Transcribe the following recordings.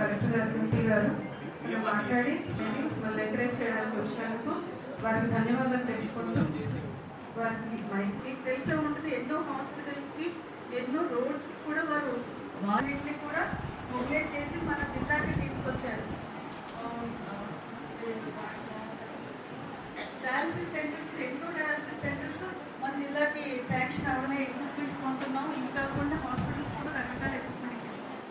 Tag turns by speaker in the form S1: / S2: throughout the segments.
S1: Collector గారు కృతి గారు ఇలా మాట్లాడి నేను మళ్ళీ ఎంకరేజ్ చేయడానికి వచ్చినందుకు వారికి ధన్యవాదాలు తెలుపుకుంటూ వారికి మీకు
S2: తెలిసే ఉంటుంది ఎన్నో హాస్పిటల్స్కి ఎన్నో రోడ్స్ కూడా వారు వాటిని కూడా మొబిలైజ్ చేసి మన జిల్లాకి తీసుకొచ్చారు. Um, డయాలసిస్ సెంటర్స్ ఎన్నో డయాలసిస్ సెంటర్స్ మన జిల్లాకి శాంక్షన్ అవనే ఎక్విప్మెంట్స్ కొంటున్నాం ఇది కాకుండా హాస్పిటల్స్ కూడా రకరకాల ఎక్కువ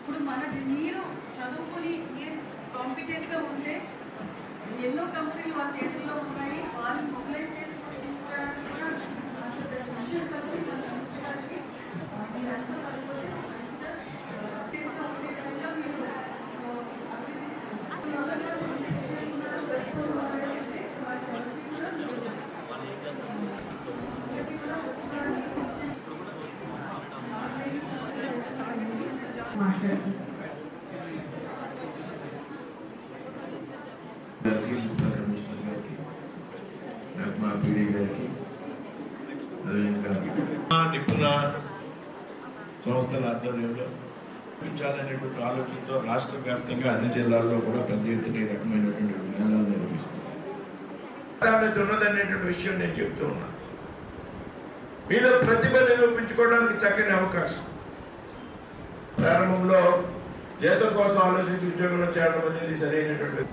S2: ఇప్పుడు మన మీరు చదువుకుని మీరు కాంపిటెంట్గా ఉంటే ఎన్నో కంపెనీలు వాళ్ళ చేతుల్లో ఉన్నాయి. వాళ్ళని మొబిలైజ్ చేసి తీసుకోవడానికి తీసుకురావడానికి కూడా అంత విషయం కాబట్టి మన మినిస్టర్ మీరందరూ కలుపుకొని మంచిగా కాంపిటెంట్గా ఉండే విధంగా మీరు ఆ, అభివృద్ధి చేసుకున్నారు, ప్రస్తుతం ఉన్నారంటే వాటి అభివృద్ధి కూడా మీరు అభివృద్ధి కూడా
S1: మాట్లాడుతున్నారు
S3: గారికి మున్సిపల్ కమిషనర్ గారికి నాకు మా పీడీ గారికి అదేవిధంగా మా నిపుణ సంస్థల ఆధ్వర్యంలో పెంచాలనేటువంటి ఆలోచనతో రాష్ట్ర వ్యాప్తంగా అన్ని జిల్లాల్లో కూడా పెద్ద ఎత్తున ఈ రకమైనటువంటి విజ్ఞానాలు నిర్వహిస్తున్నారు. ఉన్నదనేటువంటి విషయం నేను చెప్తూ ఉన్నాను మీలో ప్రతిభ నిరూపించుకోవడానికి చక్కని అవకాశం. ప్రారంభంలో జీతం కోసం ఆలోచించి ఉద్యోగంలో చేరడం అనేది సరైనటువంటి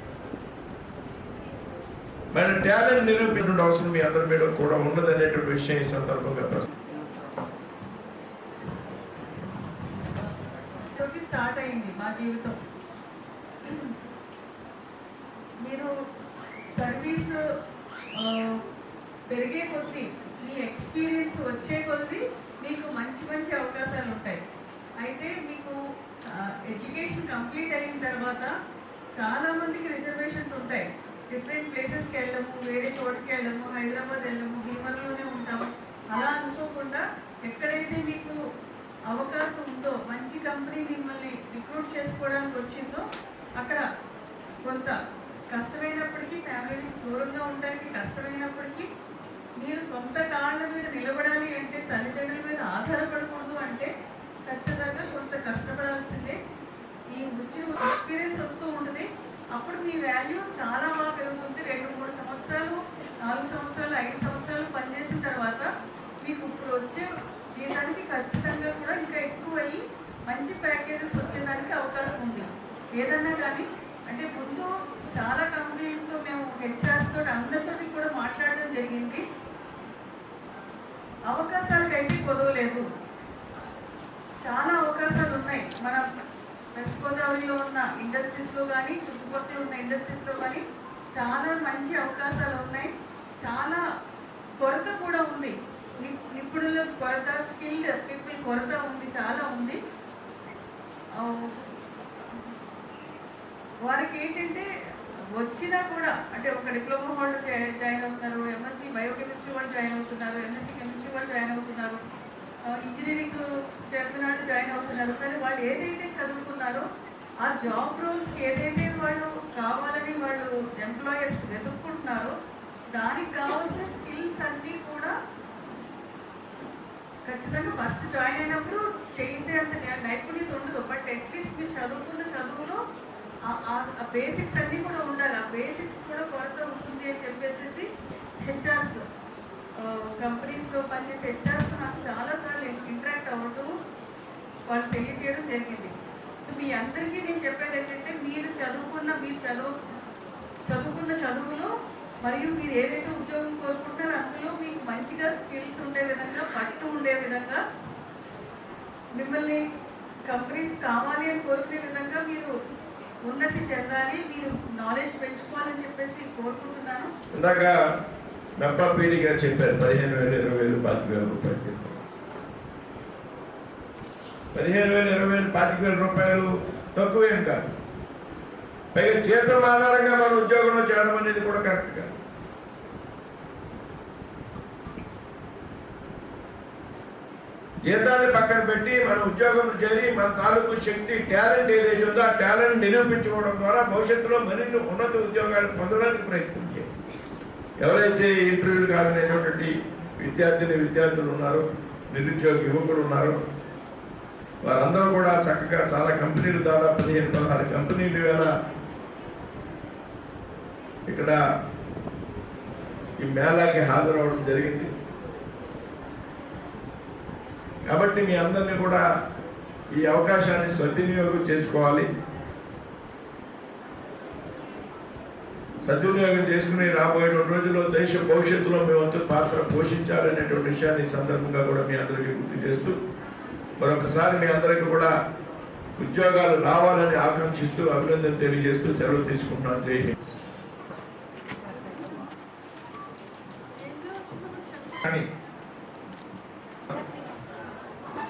S3: మన టాలెంట్ నిరూపించిన అవసరం మీ అందరి మీద కూడా ఉన్నదనేటువంటి విషయం ఈ సందర్భంగా
S2: స్టార్ట్ అయింది మా జీవితం. మీరు సర్వీస్ పెరిగే కొద్దీ మీ ఎక్స్పీరియన్స్ వచ్చే కొద్దీ మీకు మంచి మంచి అవకాశాలు ఉంటాయి అయితే మీకు ఎడ్యుకేషన్ కంప్లీట్ అయిన తర్వాత చాలా మందికి రిజర్వేషన్స్ ఉంటాయి. డిఫరెంట్ ప్లేసెస్కి వెళ్ళము వేరే చోటుకి వెళ్ళము హైదరాబాద్ వెళ్ళము భీమవరంలోనే ఉంటాము. అలా అనుకోకుండా ఎక్కడైతే మీకు అవకాశం ఉందో మంచి కంపెనీ మిమ్మల్ని రిక్రూట్ చేసుకోవడానికి వచ్చిందో అక్కడ కొంత కష్టమైనప్పటికీ ఫ్యామిలీ దూరంగా ఉండడానికి కష్టమైనప్పటికీ మీరు సొంత కాళ్ళ మీద నిలబడాలి అంటే తల్లిదండ్రులు మీద ఆధారపడకూడదు అంటే ఖచ్చితంగా కొంత కష్టపడాల్సిందే. ఈ వచ్చిన ఎక్స్పీరియన్స్ వస్తూ ఉంటుంది. అప్పుడు మీ వాల్యూ చాలా బాగా పెరుగుతుంది. రెండు మూడు సంవత్సరాలు నాలుగు సంవత్సరాలు ఐదు సంవత్సరాలు పనిచేసిన తర్వాత మీకు ఇప్పుడు వచ్చే జీతానికి ఖచ్చితంగా కూడా ఇంకా ఎక్కువ అయ్యి మంచి ప్యాకేజెస్ వచ్చేదానికి అవకాశం ఉంది. ఏదన్నా కానీ అంటే ముందు చాలా కంపెనీలతో మేము హెచ్ఆర్స్ తోటి అందరితో కూడా మాట్లాడడం జరిగింది. అవకాశాలకైతే కొదవలేదు చాలా అవకాశాలు ఉన్నాయి మన వెస్ట్ గోదావరిలో ఉన్న ఇండస్ట్రీస్లో కానీ చుట్టుపక్కల ఉన్న ఇండస్ట్రీస్లో కానీ చాలా మంచి అవకాశాలు ఉన్నాయి. చాలా కొరత కూడా ఉంది. ని- నిపుణుల కొరత స్కిల్డ్ పీపుల్ కొరత ఉంది చాలా ఉంది. వారికి ఏంటంటే వచ్చినా కూడా అంటే ఒక డిప్లొమా వాళ్ళు జాయిన్ అవుతున్నారు ఎంఎస్సి బయోకెమిస్ట్రీ వాళ్ళు జాయిన్ అవుతున్నారు ఎంఎస్సీ కెమిస్ట్రీ వాళ్ళు జాయిన్ అవుతున్నారు. ఇంజనీరింగ్ చేస్తున్నట్టు జాయిన్ అవుతున్నారు కానీ వాళ్ళు ఏదైతే చదువుకున్నారో ఆ జాబ్ రోల్స్కి ఏదైతే వాళ్ళు కావాలని వాళ్ళు ఎంప్లాయర్స్ వెతుక్కుంటున్నారో దానికి కావాల్సిన స్కిల్స్ అన్నీ కూడా ఖచ్చితంగా ఫస్ట్ జాయిన్ అయినప్పుడు చేసేంత నైపుణ్యత ఉండదు. బట్ అట్లీస్ట్ మీరు చదువుకున్న చదువులో ఆ- బేసిక్స్ అన్నీ కూడా ఉండాలి. ఆ బేసిక్స్ కూడా కొరత ఉంటుంది అని చెప్పేసి కంపెనీస్లో పనిచేసే హెచ్ఆర్స్ నాకు చాలాసార్లు ఇంటరాక్ట్ అవ్వటం వాళ్ళు తెలియజేయడం జరిగింది. మీ అందరికీ నేను చెప్పేది ఏంటంటే మీరు చదువుకున్న మీ చదువు చదువుకున్న చదువులో మరియు మీరు ఏదైతే ఉద్యోగం కోరుకుంటారో అందులో మీకు మంచిగా స్కిల్స్ ఉండే విధంగా పట్టు ఉండే విధంగా మిమ్మల్ని కంపెనీస్ కావాలి అని కోరుకునే విధంగా మీరు ఉన్నతి చెందాలి మీరు నాలెడ్జ్ పెంచుకోవాలని చెప్పేసి కోరుకుంటున్నాను.
S3: ఇందాక మెప్పా చెప్పారు. పదిహేను వేలు ఇరవై వేలు పాతిక వేల రూపాయలు చెప్పారు. పదిహేను వేలు ఇరవై వేలు పాతిక వేల రూపాయలు తక్కువేం కాదు. పైగా జీతం ఆధారంగా మన ఉద్యోగంలో చేయడం అనేది కూడా కరెక్ట్ కాదు. జీతాన్ని పక్కన పెట్టి మన ఉద్యోగం చేరి మన తాలూకు శక్తి టాలెంట్ ఏదైతే ఉందో ఆ టాలెంట్ నిరూపించుకోవడం ద్వారా భవిష్యత్తులో మరిన్ని ఉన్నత ఉద్యోగాలు పొందడానికి ప్రయత్నం చేయాలి ఎవరైతే ఇంటర్వ్యూలు కాదనేటువంటి విద్యార్థిని విద్యార్థులు ఉన్నారో నిరుద్యోగ యువకులు ఉన్నారో వారందరూ కూడా చక్కగా చాలా కంపెనీలు దాదాపు పదిహేను పదహారు కంపెనీలు వేళ ఇక్కడ ఈ మేళాకి హాజరవడం జరిగింది. కాబట్టి మీ అందరినీ కూడా ఈ అవకాశాన్ని సద్వినియోగం చేసుకోవాలి. సద్వినియోగం చేసుకుని రాబోయే రోజుల్లో దేశ భవిష్యత్తులో మీ వంతు పాత్ర పోషించాలనేటువంటి విషయాన్ని సందర్భంగా కూడా మీ అందరికీ గుర్తు చేస్తూ మరొకసారి మీ అందరికీ కూడా ఉద్యోగాలు రావాలని ఆకాంక్షిస్తూ అభినందన తెలియజేస్తూ సెలవు తీసుకుంటున్నాను. జై హింద్.
S4: కానీ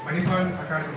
S4: మణిపాల్ అకాడమీ